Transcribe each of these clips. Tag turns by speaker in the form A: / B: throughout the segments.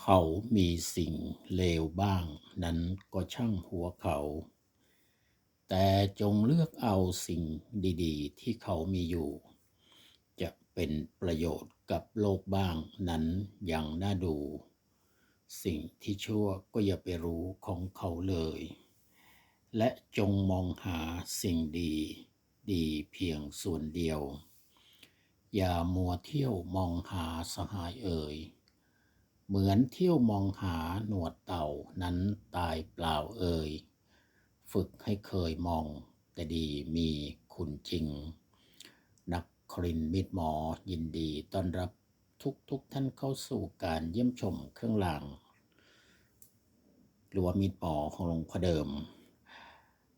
A: เขามีสิ่งเลวบ้างนั้นก็ช่างหัวเขา แต่จงเลือกเอาสิ่งดีๆ ที่เขามีอยู่ จะเป็นประโยชน์กับโลกบ้างนั้นอยังน่าดู สิ่งที่ชั่วก็อย่าไปรู้ของเขาเลย และจงมองหาสิ่งดี ดีเพียงส่วนเดียว อย่ามัวเที่ยวมองหาสหายเอ่ย เหมือนเที่ยวมองหาหนวดเต่านั้นตายเปล่าเอ่ย ฝึกให้เคยมอง แต่ดีมีคุณจริง นักครินมิตรหมอยินดีต้อนรับทุกทุกท่านเข้าสู่การเยี่ยมชมเครื่องรางหรือว่ามิตรหมอของหลวงพ่อเดิม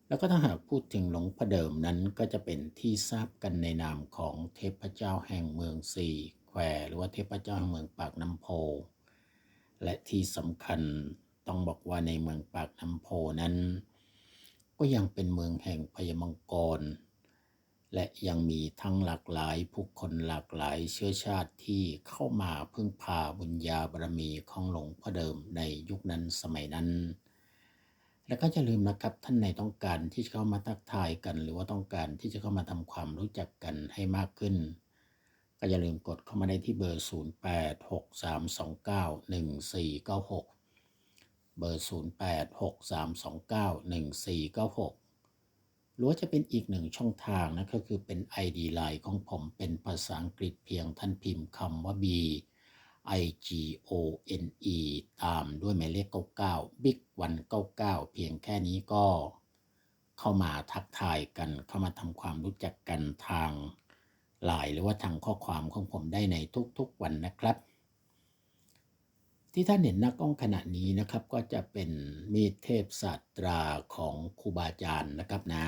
A: แล้วก็ถ้าหากพูดถึงหลวงพ่อเดิมนั้นก็จะเป็นที่ทราบกันในนามของเทพเจ้าแห่งเมืองสี่แควหรือว่าเทพเจ้าแห่งเมืองปากน้ำโพ และที่สำคัญต้องบอกว่าในเมืองปากน้ำโพนั้น ก็ยังเป็นเมืองแห่งพญมังกร และยังมีทั้งหลากหลายผู้คนหลากหลายเชื้อชาติที่เข้ามาพึ่งพาบุญญาบารมีของหลวงพ่อเดิมในยุคนั้นสมัยนั้น แล้วก็อย่าลืมนะครับท่านในต้องการที่จะเข้ามาทักทายกัน หรือว่าต้องการที่จะเข้ามาทำความรู้จักกันให้มากขึ้น ก็อย่าลืมกดเข้ามาได้ที่เบอร์ 0863291496 เบอร์ 0863291496 หรือว่าจะเป็นอีกหนึ่งช่องทางนะก็คือเป็น ID Line ของผมเป็นภาษาอังกฤษเพียงท่านพิมพ์คำว่า B I G O N E ตามด้วยหมายเลข 99 Big 199 เพียงแค่นี้ก็เข้ามาทักทายกันเข้ามาทำความรู้จักกันทาง ไลน์หรือว่าทางข้อความของผมได้ในทุกๆวันนะครับ ที่ท่านเห็นหน้ากล้องขณะนี้นะครับ ก็จะเป็นมีดเทพศาสตราของครูบาอาจารย์นะครับนะ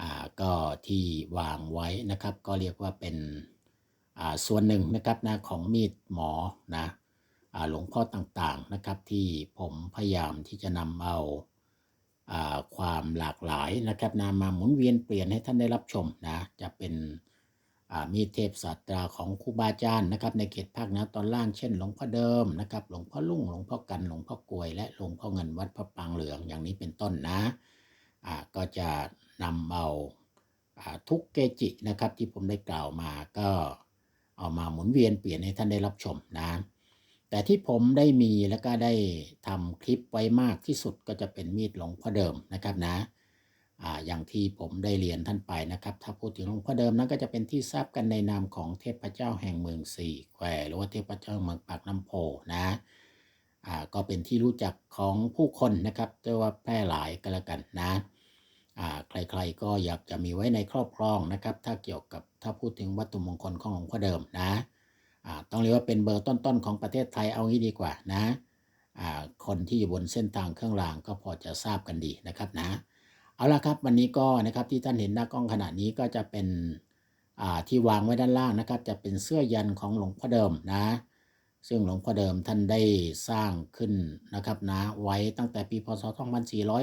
A: อ่าก็ที่วางไว้นะครับ ก็เรียกว่าเป็นอ่าส่วนหนึ่งนะครับนะของมีดหมอนะอ่าหลวงพ่อต่างๆนะครับที่ผมพยายามที่จะนำเอาอ่าความหลากหลายนะครับนะมาหมุนเวียนเปลี่ยนให้ท่านได้รับชมนะจะเป็น มีเทพศาสตราของครูบาอาจารย์นะครับในเขตภาคเหนือตอนล่างเช่น หลวงพ่อเดิมนะครับหลวงพ่อลุ่งหลวงพ่อกันหลวงพ่อกลวยและหลวงพ่อเงินวัดพระปางเหลืองอย่างนี้เป็นต้นนะอ่าก็จะนำเอาอ่าทุกเกจินะครับที่ผมได้กล่าวมาก็เอามาหมุนเวียนเปลี่ยนให้ท่านได้รับชมนะแต่ที่ผมได้มีแล้วก็ได้ทำคลิปไว้มากที่สุดก็จะเป็นมีดหลวงพ่อเดิมนะครับนะ ออย่างที่ผมได้เรียนท่านไปนะครับ ถ้าพูดถึงหลวงพ่อเดิมนั้นก็จะเป็นที่ทราบกันในนามของเทพเจ้าแห่งเมืองสี่แควหรือว่าเทพเจ้าเมืองปากน้ำโพนะก็เป็นที่รู้จักของผู้คนนะครับเรียกว่าแพร่หลายกันแล้วกันนะใครๆก็อยากจะมีไว้ในครอบครองนะครับ ถ้าเกี่ยวกับถ้าพูดถึงวัตถุมงคลของหลวงพ่อเดิมนะต้องเรียกว่าเป็นเบอร์ต้นๆของประเทศไทยเอางี้ดีกว่านะคนที่อยู่บนเส้นทางเครื่องรางก็พอจะทราบกันดีนะครับนะ เอาละครับวันนี้ก็นะครับที่ท่านเห็นหน้ากล้องขณะนี้ก็จะเป็นที่วางไว้ด้านล่างนะครับ จะเป็นเสื้อยันของหลวงพ่อเดิมนะ ซึ่งหลวงพ่อเดิมท่านได้สร้างขึ้นนะครับนะไว้ตั้งแต่ปีพศ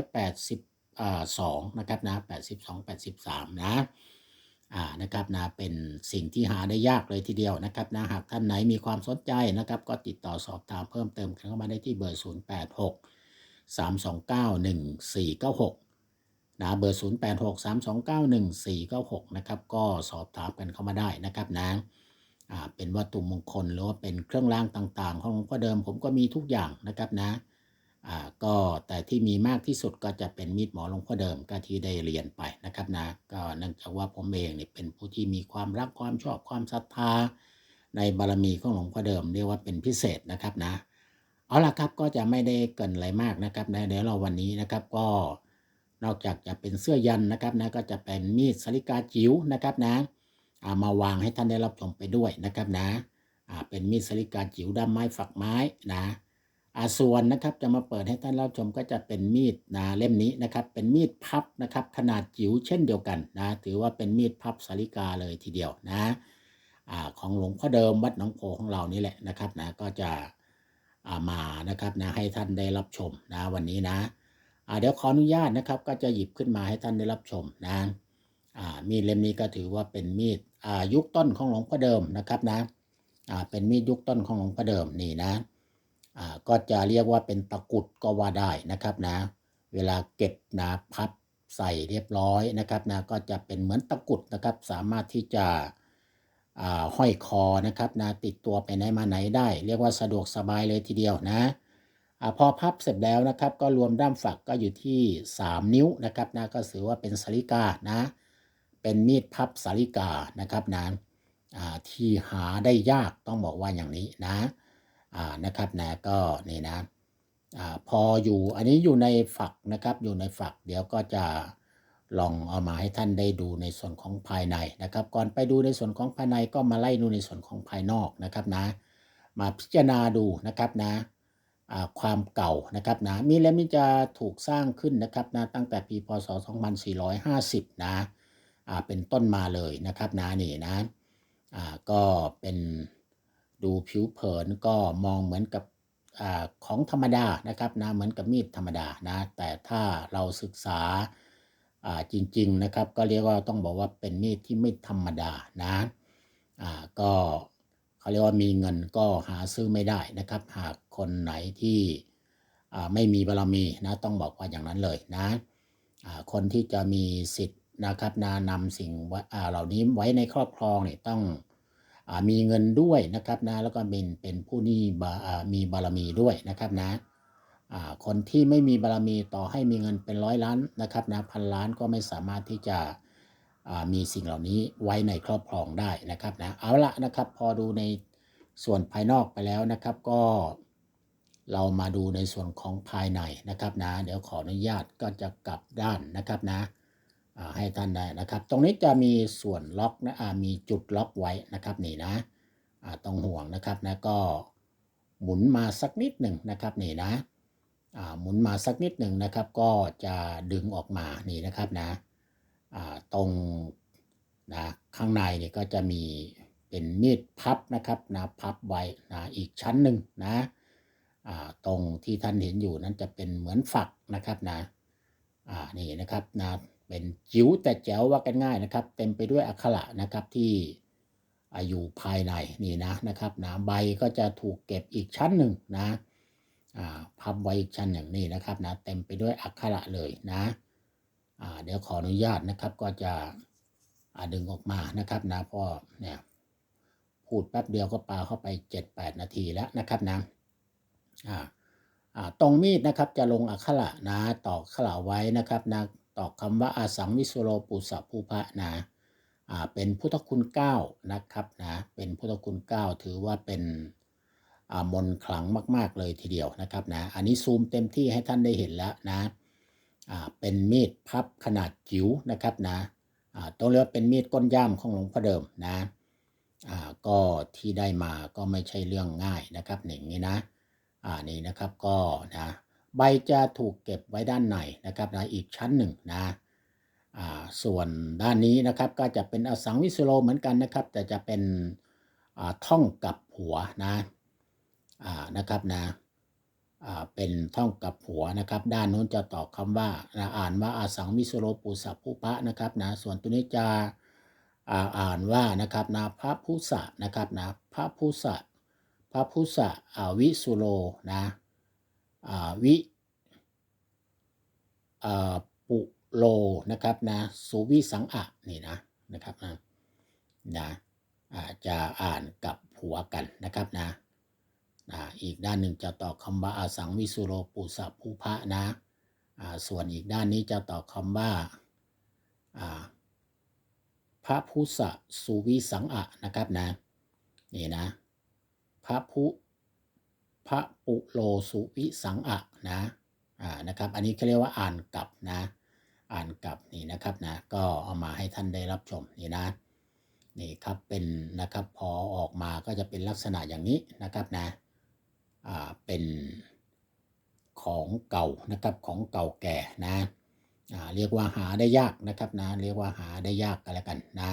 A: 2482 นะครับนะ 82 83 นะอ่านะครับนะเป็นสิ่งที่หาได้ยากเลยทีเดียวนะครับนะหากท่านไหนมีความสนใจนะครับ ก็ติดต่อสอบถามเพิ่มเติมเข้ามาได้ที่เบอร์ 086 329 1496 นะเบอร์ 0863291496 นะครับ ก็สอบถามกันเข้ามาได้นะครับนะเป็นวัตถุมงคลหรือว่าเป็นเครื่องรางต่างๆ ของหลวงพ่อเดิมผมก็มีทุกอย่างนะครับนะก็แต่ที่มีมากที่สุดก็จะเป็นมีดหมอหลวงพ่อเดิมก็ที่ได้เรียนไปนะครับนะก็เนื่องจากว่าผมเองเนี่ยเป็นผู้ที่มีความรักความชอบความศรัทธาในบารมีของหลวงพ่อเดิมเรียกว่าเป็นพิเศษนะครับนะเอาละครับก็จะไม่ได้เกินอะไรมากนะครับนะเดี๋ยวเราวันนี้นะครับก็ นอกจากจะเป็นเสื้อยันนะครับนะก็จะเป็นมีดสลิกาจิ๋วนะครับนะามาวางให้ท่านได้รับชมไปด้วยนะครับนะเป็นมีดสลิกาจิ๋วด้ามไม้ฝักไม้นะส่วนนะครับจะมาเปิดให้ท่านรับชมก็จะเป็นมีดนะเล่มนี้นะครับ เป็นมีดพับนะครับขนาดจิ๋วเช่นเดียวกันนะถือว่าเป็นมีดพับสลิกาเลยทีเดียวนะอของหลวงพ่อเดิมวัดหนองโพของเรานี่แหละนะครับนะก็จะามานะครับนะให้ท่านได้รับชมนะวันนี้นะ เดี๋ยวขออนุญาตนะครับ ก็จะหยิบขึ้นมาให้ท่านได้รับชมนะมีดเล่มนี้ก็ถือว่าเป็นมีดยุคต้นของหลวงพ่อเดิมนะครับนะเป็นมีดยุคต้นของหลวงพ่อเดิมนี่นะก็จะเรียกว่าเป็นตะกุดก็ว่าได้นะครับนะ เวลาเก็บนะพับใส่เรียบร้อยนะครับนะก็จะเป็นเหมือนตะกุดนะครับ สามารถที่จะห้อยคอนะครับนะติดตัวไปไหนมาไหนได้ เรียกว่าสะดวกสบายเลยทีเดียวนะ อพอพับเสร็จแล้วนะครับ ก็รวมด้ามฝักก็อยู่ที่ 3 นิ้วนะครับนะก็ถือว่าเป็นสาริกานะ เป็นมีดพับสาริกานะครับนะที่หาได้ยากต้องบอกว่าอย่างนี้นะนะครับนะก็นี่นะอพออยู่อันนี้อยู่ในฝักนะครับอยู่ในฝักเดี๋ยวก็จะลองเอามาให้ท่านได้ดูในส่วนของภายในนะครับ ก่อนไปดูในส่วนของภายในก็มาไล่ดูในส่วนของภายนอกนะครับนะ มาพิจารณาดูนะครับนะ ความเก่านะครับนะมีเลมนี้จะถูกสร้างขึ้นนะครับนะตั้งแต่ปีพศ 2450 นะอ่าเป็นต้นมาเลยนะครับนะนี่นะก็เป็นดูผิวเผินก็มองเหมือนกับอของธรรมดานะครับนะเหมือนกับมีดธรรมดานะแต่ถ้าเราศึกษาจริง ๆนะครับ ก็เรียกว่าต้องบอกว่าเป็นมีดที่ไม่ธรรมดานะก็ เขาเรียกว่ามีเงินก็หาซื้อไม่ได้นะครับ หากคนไหนที่ไม่มีบารมีนะต้องบอกว่าอย่างนั้นเลยนะคนที่จะมีสิทธิ์นะครับนานำสิ่งว่าเหล่านี้ไว้ในครอบครองเนี่ยต้องอมีเงินด้วยนะครับนะแล้วก็เป็นเป็นผู้นี่มีบารมีด้วยนะครับนะคนที่ไม่มีบารมีต่อให้มีเงินเป็นร้อยล้านนะครับนะพันล้านก็ไม่สามารถที่จะ มีสิ่งเหล่านี้ไว้ในครอบครองได้นะครับนะเอาละนะครับพอดูในส่วนภายนอกไปแล้วนะครับก็เรามาดูในส่วนของภายในนะครับนะเดี๋ยวขออนุญาตก็จะกลับด้านนะครับนะให้ท่านได้นะครับ ตรงนี้จะมีส่วนล็อกนะมีจุดล็อกไว้นะครับนี่นะต้องห่วงนะครับนะก็หมุนมาสักนิดหนึ่งนะครับนี่นะหมุนมาสักนิดหนึ่งนะครับ ก็จะดึงออกมานี่นะครับนะ ตรงนะข้างในเนี่ยก็จะมีเป็นมีดพับนะครับนะพับไว้นะอีกชั้นหนึ่งนะตรงที่ท่านเห็นอยู่นั้นจะเป็นเหมือนฝักนะครับนะนี่นะครับนะเป็นจิ๋วแต่แจ๋วว่ากันง่ายนะครับ เต็มไปด้วยอักขระนะครับที่อยู่ภายในนี่นะนะครับนะใบก็จะถูกเก็บอีกชั้นหนึ่งนะพับไว้อีกชั้นหนึ่งนี่นะครับนะเต็มไปด้วยอักขระเลยนะ เดี๋ยวขออนุญาตนะครับก็จะอ่าดึงออกมานะครับนะพราะเนี่ยพูดแป๊บเดียวก็ปาเข้าไป 7-8 นาทีแล้วนะครับนะอ่าตรงมีดนะครับจะลงอักขระนะตอกขระไว้นะครับนะตอกคำว่าอาสังวิสุโรปุสภูพะนะอ่าเป็นพุทธคุณเก้านะครับนะเป็นพุทธคุณเก้าถือว่าเป็นมนต์ขลังมาก ๆ เลยทีเดียวนะครับนะอันนี้ซูมเต็มที่ให้ท่านได้เห็นแล้วนะ เป็นมีดพับขนาดจิ๋วนะครับนะต้องเรียกว่าเป็นมีดก้นย่ามของหลวงพ่อเดิมนะก็ที่ได้มาก็ไม่ใช่เรื่องง่ายนะครับอย่างนี้นะอ่านี่นะครับก็นะใบจะถูกเก็บไว้ด้านในนะครับนะอีกชั้นหนึ่งนะอ่าส่วนด้านนี้นะครับก็จะเป็นอสังวิสุโลเหมือนกันนะครับ แต่จะเป็นอ่าท่องกับหัวนะอ่านะครับนะ เป็นท่องกับหัวนะครับ ด้านนู้นจะตอบคำว่านะอ่านว่าอาสังวิสุโลปุสัพพุพะนะครับนะส่วนตัวนี้จะอ่าอ่านว่านะครับนะพระพุสะนะครับนะพระพุสะพระพุทธอาวิสุโลนะวิปุโลนะครับนะสุวิสังอะนี่นะนะครับนะนะจะอ่านกับหัวกันนะครับนะ อีกด้านหนึ่งจะต่อคำว่าอาสังวิสุโลปุสัพภูพะนะส่วนอีกด้านนี้จะต่อคำว่าพระพุทธสุวิสังอะนะครับนะนี่นะพระพุพระปุโลสุวิสังอะนะอ่านะครับ อันนี้เขาเรียกว่าอ่านกลับนะ อ่านกลับนี่นะครับนะก็เอามาให้ท่านได้รับชมนี่นะนี่ครับเป็นนะครับพอออกมาก็จะเป็นลักษณะอย่างนี้นะครับนะ เป็นของเก่านะครับของเก่าแก่นะเรียกว่าหาได้ยากนะครับนะเรียกว่าหาได้ยากกันแล้วกันนะ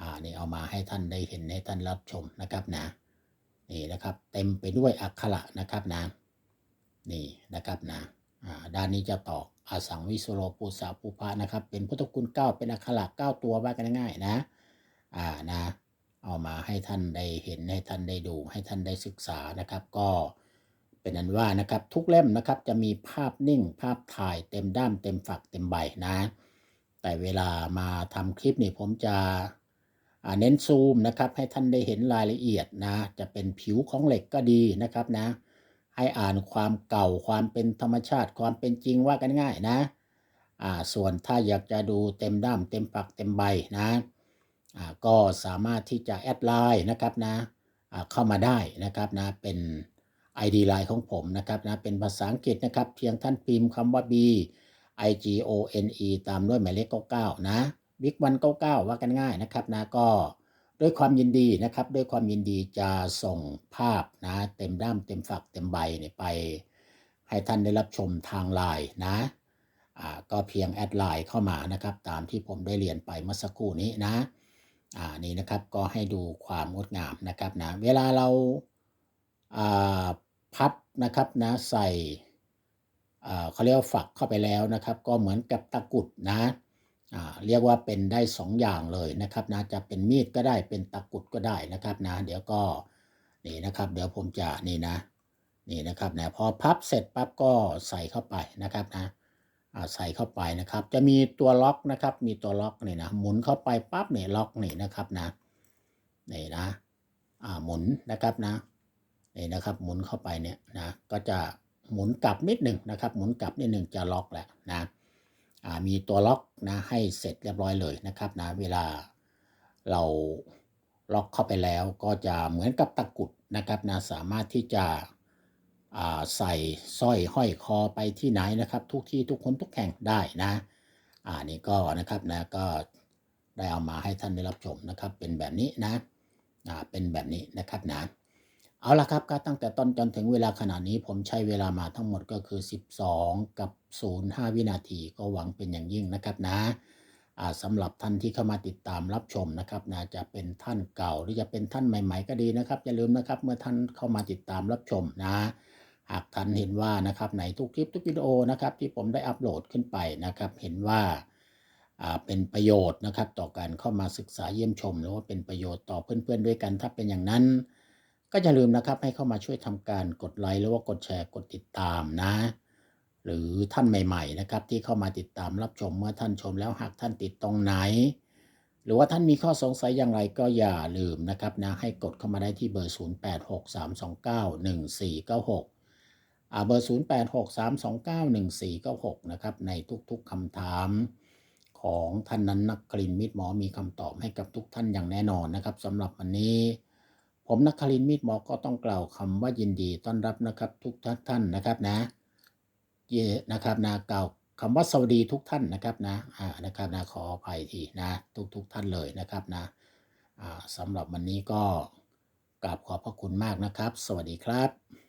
A: อ่านี่เอามาให้ท่านได้เห็นให้ท่านรับชมนะครับนะนี่นะครับเต็มไปด้วยอักขระนะครับนะนี่นะครับนะอ่าด้านนี้จะตอกอาสังวิสโรปุสาปุพะนะครับ เป็นพุทธคุณเก้าเป็นอักขระเก้าตัวว่ากันง่ายๆนะอ่านะ เอามาให้ท่านได้เห็นให้ท่านได้ดูให้ท่านได้ศึกษานะครับ ก็เป็นอันว่านะครับทุกเล่มนะครับจะมีภาพนิ่งภาพถ่ายเต็มด้ามเต็มฝักเต็มใบนะ แต่เวลามาทำคลิปนี่ผมจะเน้นซูมนะครับให้ท่านได้เห็นรายละเอียดนะ จะเป็นผิวของเหล็กก็ดีนะครับนะ ให้อ่านความเก่าความเป็นธรรมชาติความเป็นจริงว่ากันง่ายนะ อ่าส่วนถ้าอยากจะดูเต็มด้ามเต็มฝักเต็มใบนะ ก็สามารถที่จะแอดไลน์นะครับนะเข้ามาได้นะครับนะเป็น ID ไลน์ของผมนะครับนะเป็นภาษาอังกฤษนะครับ เพียงท่านพิมพ์คำว่า B I G O N E ตามด้วยหมายเลข99นะบิ๊กวัน99ว่ากันง่ายนะครับนะก็ด้วยความยินดีนะครับด้วยความยินดีจะส่งภาพนะเต็มด้ามเต็มฝักเต็มใบเนี่ยไปให้ท่านได้รับชมทางไลน์นะอ่าก็เพียงแอดไลน์เข้ามานะครับ ตามที่ผมได้เรียนไปเมื่อสักครู่นี้นะ อ่านี่นะครับก็ให้ดูความงดงามนะครับนะเวลาเราอ่าพับนะครับนะใส่อ่าเขาเรียกว่าฝักเข้าไปแล้วนะครับ ก็เหมือนกับตะกุดนะอ่าเรียกว่าเป็นได้สองอย่างเลยนะครับนะจะเป็นมีดก็ได้เป็นตะกุดก็ได้นะครับนะเดี๋ยวก็นี่นะครับ เดี๋ยวผมจะนี่นะนี่นะครับนะพอพับเสร็จปั๊บก็ใส่เข้าไปนะครับนะ ใส่เข้าไปนะครับ จะมีตัวล็อกนะครับ มีตัวล็อกนี่นะหมุนเข้าไปปั๊บเนี่ยล็อกนี่นะครับนะนี่นะอ่าหมุนนะครับนะนี่นะครับหมุนเข้าไปเนี่ยนะก็จะหมุนกลับนิดหนึ่งนะครับ หมุนกลับนิดหนึ่งจะล็อกแหละนะอ่ามีตัวล็อกนะให้เสร็จเรียบร้อยเลยนะครับนะเวลาเราล็อกเข้าไปแล้วก็จะเหมือนกับตะกุดนะครับนะสามารถที่จะอ่า ใส่สร้อยห้อยคอไปที่ไหนนะครับ ทุกที่ทุกคนทุกแห่งได้นะอ่านี่ก็นะครับนะก็ได้เอามาให้ท่านได้รับชมนะครับ เป็นแบบนี้นะอ่าเป็นแบบนี้นะครับนะเอาละครับก็ตั้งแต่ต้นจนถึงเวลาขนาดนี้ผมใช้เวลามาทั้งหมดก็คือ 12 กับ 05 วินาทีก็หวังเป็นอย่างยิ่งนะครับนะอ่าสำหรับท่านที่เข้ามาติดตามรับชมนะครับนะจะเป็นท่านเก่าหรือจะเป็นท่านใหม่ ๆ ก็ดีนะครับ อย่าลืมนะครับ เมื่อท่านเข้ามาติดตามรับชมนะ หากท่านเห็นว่านะครับในทุกคลิปทุกวิดีโอนะครับ ที่ผมได้อัปโหลดขึ้นไปนะครับ เห็นว่าเป็นประโยชน์นะครับ ต่อการเข้ามาศึกษาเยี่ยมชม หรือว่าเป็นประโยชน์ต่อเพื่อนๆด้วยกัน ถ้าเป็นอย่างนั้น ก็อย่าลืมนะครับให้เข้ามาช่วยทำการกดไลค์หรือว่ากดแชร์กดติดตามนะ หรือท่านใหม่ๆนะครับ ที่เข้ามาติดตามรับชมเมื่อท่านชมแล้วหากท่านติดตรงไหน หรือว่าท่านมีข้อสงสัยอย่างไรก็อย่าลืมนะครับนะให้กดเข้ามาได้ที่เบอร์ 0863291496อ่า เบอร์ 0863291496 นะครับ ในทุกๆคำถามของท่านนั้นนักคลินมิตรหมอมีคำตอบให้กับทุกท่านอย่างแน่นอนนะครับสำหรับวันนี้ ผมนักคลินมิตรหมอก็ต้องกล่าวคำว่ายินดีต้อนรับนะครับทุกท่านนะครับนะเยนะครับนะกล่าวคำว่าสวัสดีทุกท่านนะครับนะอ่านะครับนะขออภัยทีนะทุกๆท่านเลยนะครับนะอ่าสำหรับวันนี้ก็กราบขอบพระคุณมากนะครับ สวัสดีครับ